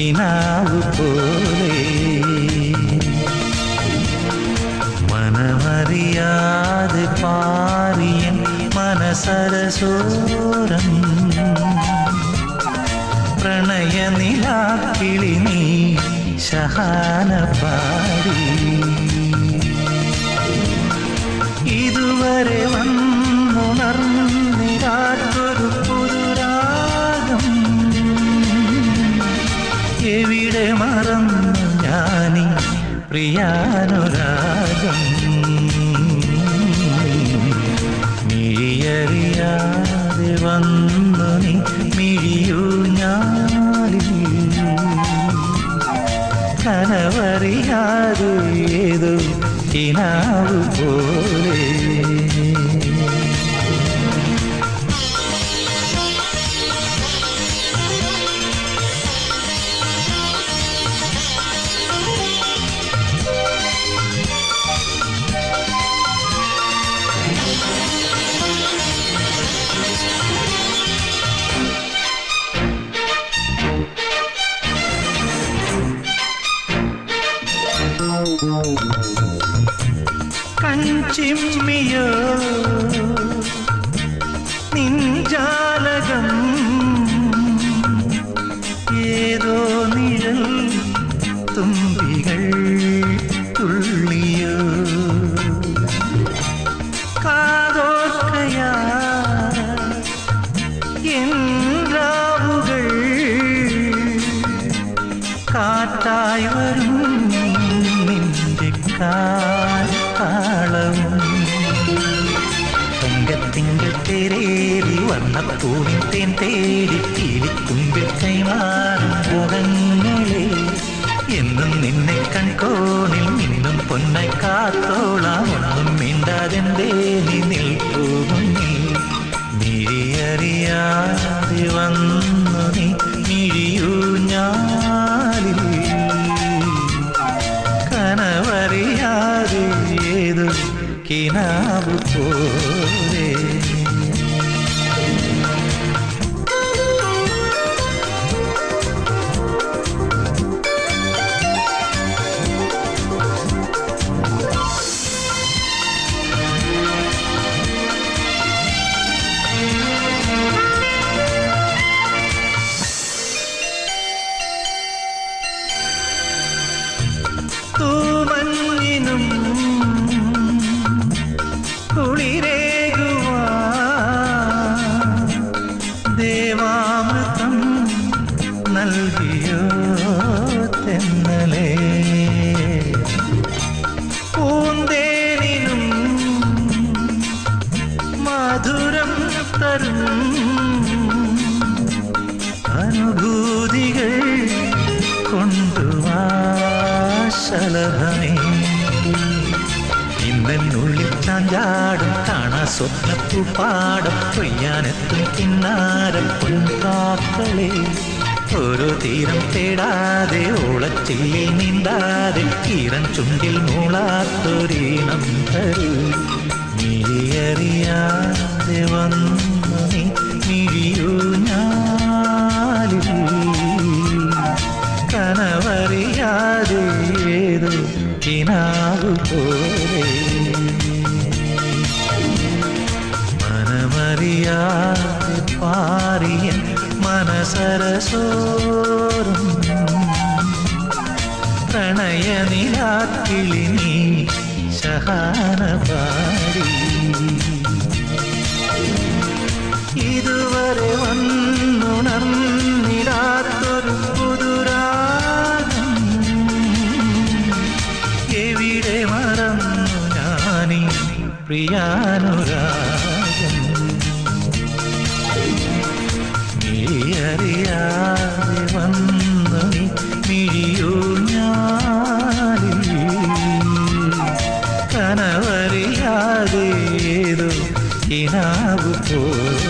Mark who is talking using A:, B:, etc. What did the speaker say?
A: കിനാവ് പോലെ മനമറിയാതെ പാറിയൻ മനസരസോരം പ്രണയനിലാക്കിളി നീ ശഹാന പാടി ഇതുവരെ വന്നുണർന്നിരാത്തൊരു പ്രിയാനുരാഗം. മിഴിയറിയാതെ വന്നു നീ മിഴിയൂ ഞാലിൽ. കനവറിയാതെ ഏതോ കിനാവ് പോലെ. കൺചിമ്മിയോ നിഞ്ചാലകം ഏതോ നിഴൽ തുമ്പികൾ തുള്ളിയോ കാതോർക്കയാ. കാറ്റായി വരും. നിന്റെ കാളവും തങ്കത്തിങ്കൾ തേരേറി വർണപ്പൂവിൻ തേൻ തേടി കിളിത്തുമ്പിൽ കൈമാറും എന്നും നിന്നെ കൺകോണിൽ നിന്നും പൊന്നെ കാത്തോളാം. ഒന്നും മിണ്ടാതെന്തേ നീ നിൽപ്പൂ മുന്നിൽ മിഴിയറിയാതെ വന്നു. കിനാവ് സ്വപ്നപ്പു പാടം കൊയ്യാനെത്തും കിന്നാരം പൊൻകാക്കളെ. ഓരോ തീരം തേടാതെ ഓളച്ചില്ലിൽ നീന്താതെ ഈറൻ ചുണ്ടിൽ മൂളാത്തൊരീണം തരൂ മിഴിയറിയാതെ വന്നു നീ മിഴിയൂ ഞാലിൽ. കനവറിയാതെ ഏതോ കിനാവു പോലെ മനമറിയാതെ പാറിയ മനസരസോറും. പ്രണയനിലാക്കിളി നീ ശഹാന പാടി. ഇതുവരെ വന്നുണർന്നിടാത്തൊരു പുതുരാഗം. മറന്നു ഞാനീ പ്രിയാനുരാഗം? കനവറിയാതെ ഏതോ കിനാവ് പോലെ